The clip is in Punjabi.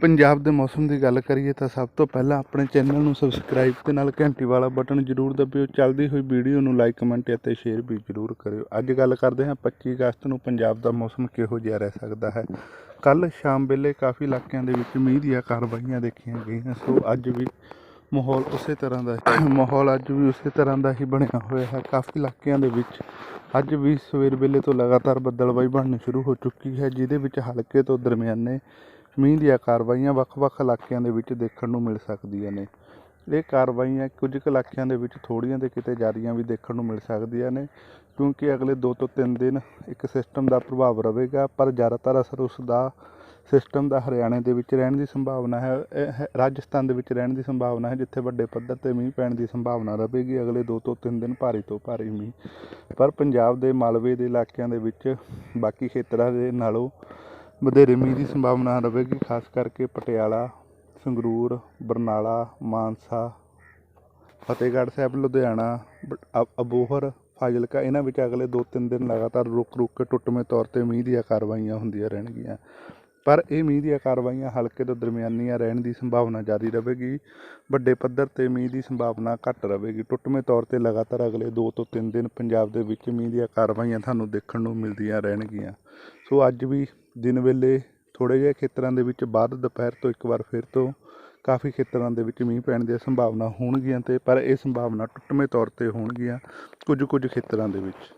ਪੰਜਾਬ ਦੇ ਮੌਸਮ ਦੀ ਗੱਲ ਕਰੀਏ ਤਾਂ ਸਭ ਤੋਂ ਪਹਿਲਾਂ ਆਪਣੇ ਚੈਨਲ ਨੂੰ ਸਬਸਕ੍ਰਾਈਬ ਤੇ ਨਾਲ ਘੰਟੀ ਵਾਲਾ ਬਟਨ ਜ਼ਰੂਰ ਦਬਾਇਓ ਚੱਲਦੀ ਹੋਈ ਵੀਡੀਓ ਨੂੰ ਲਾਈਕ, ਕਮੈਂਟ ਅਤੇ ਸ਼ੇਅਰ ਵੀ ਜ਼ਰੂਰ ਕਰਿਓ। ਅੱਜ ਗੱਲ ਕਰਦੇ ਹਾਂ 25 ਅਗਸਤ ਨੂੰ ਪੰਜਾਬ ਦਾ ਮੌਸਮ ਕਿਹੋ ਜਿਹਾ ਰਹਿ ਸਕਦਾ ਹੈ। ਕੱਲ ਸ਼ਾਮ ਵੇਲੇ ਕਾਫੀ ਇਲਾਕਿਆਂ ਦੇ ਵਿੱਚ ਮੀਂਹ ਦੀਆਂ ਕਾਰਵਾਈਆਂ ਦੇਖੀਆਂ ਗਈਆਂ। ਸੋ ਅੱਜ ਵੀ ਮਾਹੌਲ ਉਸੇ ਤਰ੍ਹਾਂ ਦਾ ਮਾਹੌਲ ਅੱਜ ਵੀ ਉਸੇ ਤਰ੍ਹਾਂ ਦਾ ਹੀ ਬਣਿਆ ਹੋਇਆ ਹੈ। ਕਾਫੀ ਇਲਾਕਿਆਂ ਦੇ ਵਿੱਚ ਅੱਜ ਵੀ ਸਵੇਰ ਵੇਲੇ ਤੋਂ ਲਗਾਤਾਰ ਬੱਦਲਬਾਈ ਬਣਨੀ ਸ਼ੁਰੂ ਹੋ ਚੁੱਕੀ ਹੈ, ਜਿਹਦੇ ਵਿੱਚ ਹਲਕੇ ਤੋਂ ਦਰਮਿਆਨੇ ਮੀਂਹ ਦੀਆਂ ਕਾਰਵਾਈਆਂ ਵੱਖ-ਵੱਖ ਇਲਾਕਿਆਂ ਦੇ ਵਿੱਚ ਦੇਖਣ ਨੂੰ ਮਿਲ ਸਕਦੀਆਂ ਨੇ। ਇਹ ਕਾਰਵਾਈਆਂ ਕੁਝ ਕੁ ਇਲਾਕਿਆਂ ਦੇ ਵਿੱਚ ਥੋੜ੍ਹੀਆਂ ਤੇ ਕਿਤੇ ਜ਼ਿਆਦੀਆਂ ਵੀ ਦੇਖਣ ਨੂੰ ਮਿਲ ਸਕਦੀਆਂ ਨੇ, ਕਿਉਂਕਿ ਅਗਲੇ ਦੋ ਤੋਂ ਤਿੰਨ ਦਿਨ ਇੱਕ ਸਿਸਟਮ ਦਾ ਪ੍ਰਭਾਵ ਰਹੇਗਾ ਪਰ ਜ਼ਿਆਦਾਤਰ ਅਸਰ ਉਸ ਦਾ ਸਿਸਟਮ ਦਾ ਹਰਿਆਣੇ ਦੇ ਵਿੱਚ ਰਹਿਣ ਦੀ ਸੰਭਾਵਨਾ ਹੈ ਹੈ- ਰਾਜਸਥਾਨ ਦੇ ਵਿੱਚ ਰਹਿਣ ਦੀ ਸੰਭਾਵਨਾ ਹੈ, ਜਿੱਥੇ ਵੱਡੇ ਪੱਧਰ ਤੇ ਮੀਂਹ ਪੈਣ ਦੀ ਸੰਭਾਵਨਾ ਰਹੇਗੀ ਅਗਲੇ 2 ਤੋਂ 3 ਦਿਨ ਭਾਰੀ ਤੋਂ ਭਾਰੀ ਮੀਂਹ। ਪਰ ਪੰਜਾਬ ਦੇ ਮਾਲਵੇ ਦੇ ਇਲਾਕਿਆਂ ਦੇ ਵਿੱਚ ਬਾਕੀ ਖੇਤਰਾਂ ਦੇ ਨਾਲੋਂ ਵਧੇਰੇ ਮੀਂਹ ਦੀ ਸੰਭਾਵਨਾ ਰਹੇਗੀ, ਖਾਸ ਕਰਕੇ ਪਟਿਆਲਾ, ਸੰਗਰੂਰ, ਬਰਨਾਲਾ, ਮਾਨਸਾ, ਫਤਿਹਗੜ੍ਹ ਸਾਹਿਬ, ਲੁਧਿਆਣਾ, ਬ- ਅ- ਅਬੋਹਰ, ਫਾਜ਼ਿਲਕਾ, ਇਹਨਾਂ ਵਿੱਚ ਅਗਲੇ 2-3 ਦਿਨ ਲਗਾਤਾਰ ਰੁਕ ਰੁਕ ਕੇ ਟੁੱਟਵੇਂ ਤੌਰ ਤੇ ਮੀਂਹ ਦੀਆਂ ਕਾਰਵਾਈਆਂ ਹੁੰਦੀਆਂ ਰਹਿਣਗੀਆਂ। ਪਰ ਇਹ ਮੀਂਹ ਦੀਆਂ ਕਾਰਵਾਈਆਂ ਹਲਕੇ ਤੋਂ ਦਰਮਿਆਨੀਆਂ ਰਹਿਣ ਦੀ ਸੰਭਾਵਨਾ ਜਾਰੀ ਰਹੇਗੀ। ਵੱਡੇ ਪੱਧਰ ਤੇ ਮੀਂਹ ਦੀ ਸੰਭਾਵਨਾ ਘੱਟ ਰਹੇਗੀ। ਟੁੱਟਵੇਂ ਤੌਰ ਤੇ ਲਗਾਤਾਰ ਅਗਲੇ 2 ਤੋਂ 3 ਦਿਨ ਪੰਜਾਬ ਦੇ ਵਿੱਚ ਮੀਂਹ ਦੀਆਂ ਕਾਰਵਾਈਆਂ ਤੁਹਾਨੂੰ ਦੇਖਣ ਨੂੰ ਮਿਲਦੀਆਂ ਰਹਿਣਗੀਆਂ। ਸੋ ਅੱਜ ਵੀ ਦਿਨ ਵੇਲੇ ਥੋੜ੍ਹੇ ਜਿਹੇ ਖੇਤਰਾਂ ਦੇ ਵਿੱਚ ਬਾਅਦ ਦੁਪਹਿਰ ਤੋਂ ਇੱਕ ਵਾਰ ਫਿਰ ਤੋਂ ਕਾਫੀ ਖੇਤਰਾਂ ਦੇ ਵਿੱਚ ਮੀਂਹ ਪੈਣ ਦੀਆਂ ਸੰਭਾਵਨਾ ਹੋਣਗੀਆਂ ਅਤੇ ਪਰ ਇਹ ਸੰਭਾਵਨਾ ਟੁੱਟਵੇਂ ਤੌਰ ਤੇ ਹੋਣਗੀਆਂ ਕੁਝ ਕੁਝ ਖੇਤਰਾਂ ਦੇ ਵਿੱਚ।